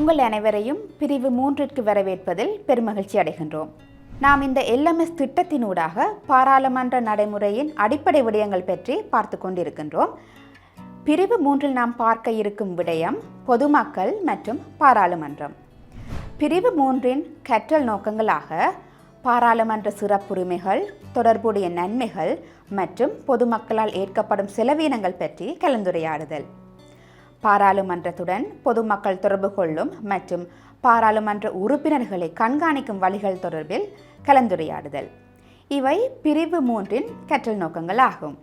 உங்கள் அனைவரையும் பிரிவு மூன்றிற்கு வரவேற்பதில் பெருமகிழ்ச்சி அடைகின்றோம். நாம் இந்த எல்எம்எஸ் திட்டத்தினூடாக பாராளுமன்ற நடைமுறையின் அடிப்படை விடயங்கள் பற்றி பார்த்து கொண்டிருக்கின்றோம். பிரிவு மூன்றில் நாம் பார்க்க இருக்கும் விடயம் பொதுமக்கள் மற்றும் பாராளுமன்றம். பிரிவு மூன்றின் கற்றல் நோக்கங்களாக பாராளுமன்ற சிறப்புரிமைகள் தொடர்புடைய நன்மைகள் மற்றும் பொதுமக்களால் ஏற்கப்படும் செலவீனங்கள் பற்றி கலந்துரையாடுதல். பாராளுமன்றத்துடன் பொதுமக்கள் தொடர்பு கொள்ளும் மற்றும் பாராளுமன்ற உறுப்பினர்களை கண்காணிக்கும் வழிகள் தொடர்பில் கலந்துரையாடுதல். இவை பிரிவு மூன்றின் கற்றல் நோக்கங்கள் ஆகும்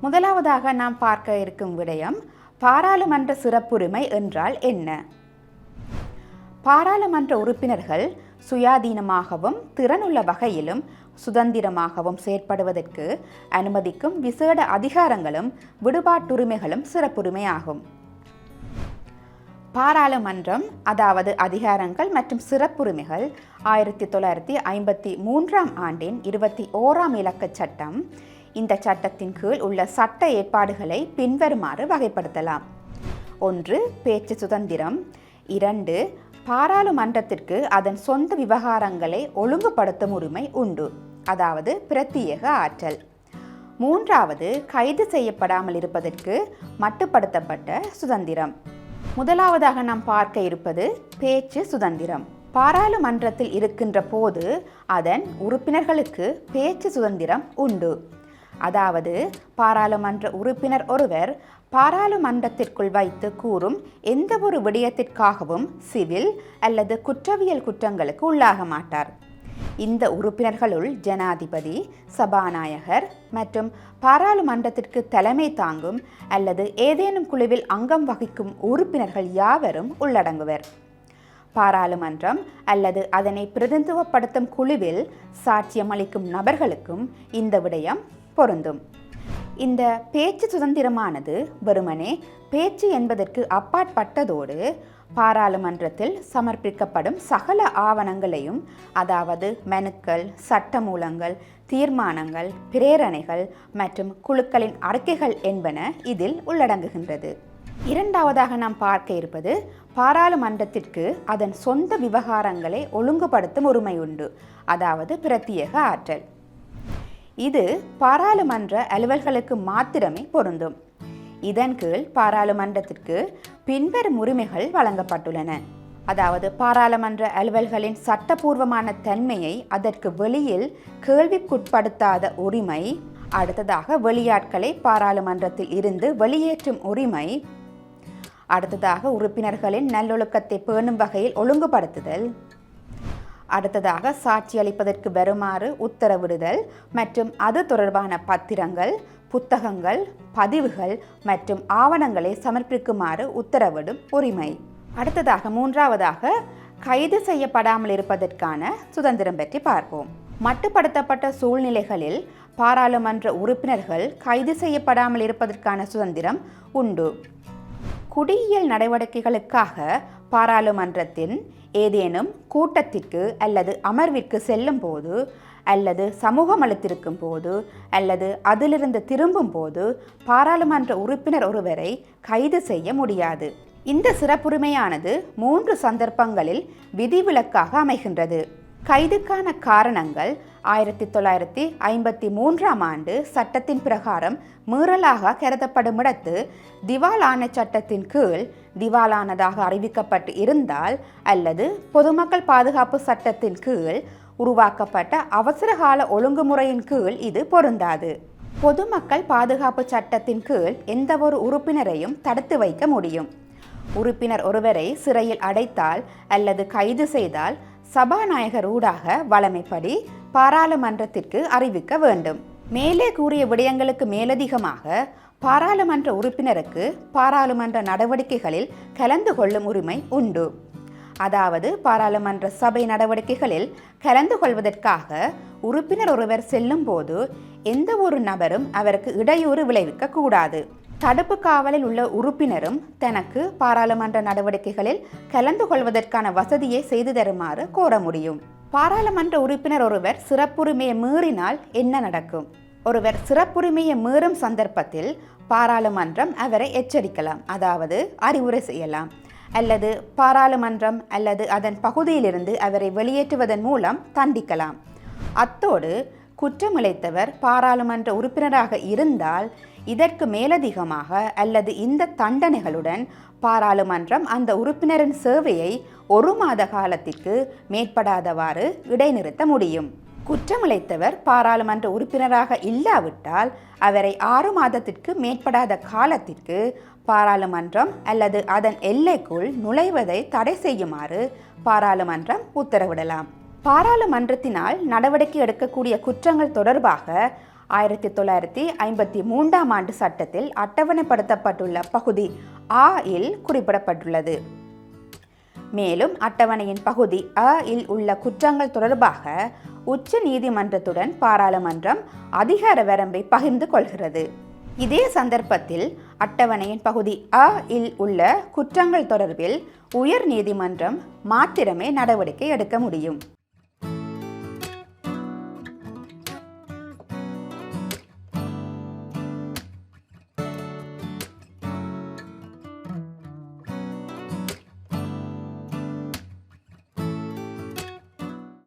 முதலாவதாக நாம் பார்க்க இருக்கும் விடயம் பாராளுமன்ற சிறப்புரிமை என்றால் என்ன? பாராளுமன்ற உறுப்பினர்கள் சுயாதீனமாகவும் திறனுள்ள வகையிலும் சுதந்திரமாகவும் செயற்படுவதற்கு அனுமதிக்கும் விசேட அதிகாரங்களும் விடுபாட்டுரிமைகளும் சிறப்புரிமையாகும். பாராளுமன்றம் அதாவது அதிகாரங்கள் மற்றும் சிறப்புரிமைகள் ஆயிரத்தி தொள்ளாயிரத்தி ஐம்பத்தி மூன்றாம் ஆண்டின் இருபத்தி ஓராம் இலக்க சட்டம். இந்த சட்டத்தின் கீழ் உள்ள சட்ட ஏற்பாடுகளை பின்வருமாறு வகைப்படுத்தலாம். ஒன்று பேச்சு சுதந்திரம். இரண்டு பாராளுமன்றத்திற்கு அதன் சொந்த விவகாரங்களை ஒழுங்குபடுத்தும் உரிமை உண்டு. அதாவது பிரத்யேக ஆற்றல். மூன்றாவது கைது செய்யப்படாமல் இருப்பதற்கு மட்டுப்படுத்தப்பட்ட சுதந்திரம். முதலாவதாக நாம் பார்க்க இருப்பது பேச்சு சுதந்திரம். பாராளுமன்றத்தில் இருக்கின்ற போது அதன் உறுப்பினர்களுக்கு பேச்சு சுதந்திரம் உண்டு. அதாவது பாராளுமன்ற உறுப்பினர் ஒருவர் பாராளுமன்றத்திற்குள் வைத்து கூறும் எந்த ஒரு விடயத்திற்காகவும் சிவில் அல்லது குற்றவியல் குற்றங்களுக்கு உள்ளாக மாட்டார். இந்த உறுப்பினர்களுள் ஜனாதிபதி சபாநாயகர் மற்றும் பாராளுமன்றத்திற்கு தலைமை தாங்கும் அல்லது ஏதேனும் குழுவில் அங்கம் வகிக்கும் உறுப்பினர்கள் யாவரும் உள்ளடங்குவர். பாராளுமன்றம் அல்லது அதனை பிரதிநிதித்துவப்படுத்தும் குழுவில் சாட்சியமளிக்கும் நபர்களுக்கும் இந்த விடயம் பொருந்தும். இந்த பேச்சு சுதந்திரமானது வெறுமனே பேச்சு என்பதற்கு அப்பாற்பட்டதோடு பாராளுமன்றத்தில் சமர்ப்பிக்கப்படும் சகல ஆவணங்களையும் அதாவது மனுக்கள் சட்டமூலங்கள் தீர்மானங்கள் பிரேரணைகள் மற்றும் குழுக்களின் அறிக்கைகள் என்பன இதில் உள்ளடங்குகின்றது. இரண்டாவதாக நாம் பார்க்க இருப்பது பாராளுமன்றத்திற்கு அதன் சொந்த விவகாரங்களை ஒழுங்குபடுத்தும் உரிமை உண்டு அதாவது பிரத்யேக ஆற்றல். இது பாராளுமன்ற அலுவல்களுக்கு மாத்திரமே பொருந்தும். இதன் கீழ் பாராளுமன்றத்திற்கு பின்வரும் உரிமைகள் வழங்கப்பட்டுள்ளன. அதாவது பாராளுமன்ற அலுவல்களின் சட்டபூர்வமான தன்மையை அதற்கு வெளியில் கேள்விக்குட்படுத்தாத உரிமை அடுத்ததாக வெளியாட்களை பாராளுமன்றத்தில் இருந்து வெளியேற்றும் உரிமை அடுத்ததாக உறுப்பினர்களின் நல்லொழுக்கத்தை பேணும் வகையில் ஒழுங்குபடுத்துதல் அடுத்ததாக சாட்சி அளிப்பதற்கு வருமாறு உத்தரவிடுதல் மற்றும் அது தொடர்பான பத்திரங்கள் புத்தகங்கள் பதிவுகள் மற்றும் ஆவணங்களை சமர்ப்பிக்குமாறு உத்தரவிடும் உரிமை. அடுத்ததாக மூன்றாவதாக கைது செய்யப்படாமல் இருப்பதற்கான சுதந்திரம் பற்றி பார்ப்போம். மட்டுப்படுத்தப்பட்ட சூழ்நிலைகளில் பாராளுமன்ற உறுப்பினர்கள் கைது செய்யப்படாமல் இருப்பதற்கான சுதந்திரம் உண்டு. குடியியல் நடவடிக்கைகளுக்காக பாராளுமன்றத்தின் ஏதேனும் கூட்டத்திற்கு அல்லது அமர்விற்கு செல்லும் போது அல்லது சமூகம் அளித்திருக்கும் போது அல்லது அதிலிருந்து திரும்பும் போது பாராளுமன்ற உறுப்பினர் ஒருவரை கைது செய்ய முடியாது. இந்த சிறப்புரிமையானது மூன்று சந்தர்ப்பங்களில் விதிவிலக்காக அமைகின்றது. கைதுக்கான காரணங்கள் ஆயிரத்தி தொள்ளாயிரத்தி ஐம்பத்தி மூன்றாம் ஆண்டு சட்டத்தின் பிரகாரம் மீறலாக கருதப்படும் இடத்து திவாலான சட்டத்தின் கீழ் திவாலானதாக அறிவிக்கப்பட்டு இருந்தால் அல்லது பொதுமக்கள் பாதுகாப்பு சட்டத்தின் கீழ் உருவாக்கப்பட்ட அவசரகால ஒழுங்குமுறையின் கீழ் இது பொருந்தாது. பொதுமக்கள் பாதுகாப்பு சட்டத்தின் கீழ் எந்த ஒரு உறுப்பினரையும் தடுத்து வைக்க முடியும். உறுப்பினர் ஒருவரை சிறையில் அடைத்தால் அல்லது கைது செய்தால் சபாநாயகர் ஊடாக வழமைப்படி பாராளுமன்றத்திற்கு அறிவிக்க வேண்டும். மேலே கூறிய விடயங்களுக்கு மேலதிகமாக பாராளுமன்ற உறுப்பினருக்கு பாராளுமன்ற நடவடிக்கைகளில் கலந்து கொள்ளும் உரிமை உண்டு. அதாவது பாராளுமன்ற சபை நடவடிக்கைகளில் கலந்து கொள்வதற்காக உறுப்பினர் ஒருவர் செல்லும் போது எந்த ஒரு நபரும் அவருக்கு இடையூறு விளைவிக்க கூடாது. தடுப்பு காவலில் உள்ள உறுப்பினரும் தனக்கு பாராளுமன்ற நடவடிக்கைகளில் கலந்து கொள்வதற்கான வசதியை செய்து தருமாறு கோர முடியும். பாராளுமன்ற உறுப்பினர் ஒருவர் சிறப்புரிமையை மீறினால் என்ன நடக்கும்? ஒருவர் சிறப்புரிமையை மீறும் சந்தர்ப்பத்தில் பாராளுமன்றம் அவரை எச்சரிக்கலாம் அதாவது அறிவுரை செய்யலாம். அல்லது பாராளுமன்றம் அல்லது அதன் பகுதியிலிருந்து அவரை வெளியேற்றுவதன் மூலம் தண்டிக்கலாம். அத்தோடு குற்றமிழைத்தவர் பாராளுமன்ற உறுப்பினராக இருந்தால் இதற்கு மேலதிகமாக அல்லது இந்த தண்டனைகளுடன் பாராளுமன்றம் அந்த உறுப்பினரின் சேவையை ஒரு மாத காலத்திற்கு மேற்படாதவாறு இடைநிறுத்த முடியும். குற்றமிழைத்தவர் பாராளுமன்ற உறுப்பினராக இல்லாவிட்டால் அவரை ஆறு மாதத்திற்கு மேற்படாத காலத்திற்கு பாராளுமன்றம் அல்லது அதன் எல்லைக்குள் நுழைவதை தடை செய்யுமாறு பாராளுமன்றம் உத்தரவிடலாம். பாராளுமன்றத்தினால் நடவடிக்கை எடுக்கக்கூடிய குற்றங்கள் தொடர்பாக ஆயிரத்தி தொள்ளாயிரத்தி ஐம்பத்தி மூன்றாம் ஆண்டு சட்டத்தில் அட்டவணைப்படுத்தப்பட்டுள்ள பகுதி ஆ இல் குறிப்பிடப்பட்டுள்ளது. மேலும் அட்டவணையின் பகுதி அ இல் உள்ள குற்றங்கள் தொடர்பாக உச்ச நீதிமன்றத்துடன் பாராளுமன்றம் அதிகார வரம்பை பகிர்ந்து கொள்கிறது. இதே சந்தர்ப்பத்தில் அட்டவணையின் பகுதி அ இல் உள்ள குற்றங்கள் தொடர்பில் உயர் நீதிமன்றம் மாத்திரமே நடவடிக்கை எடுக்க முடியும்.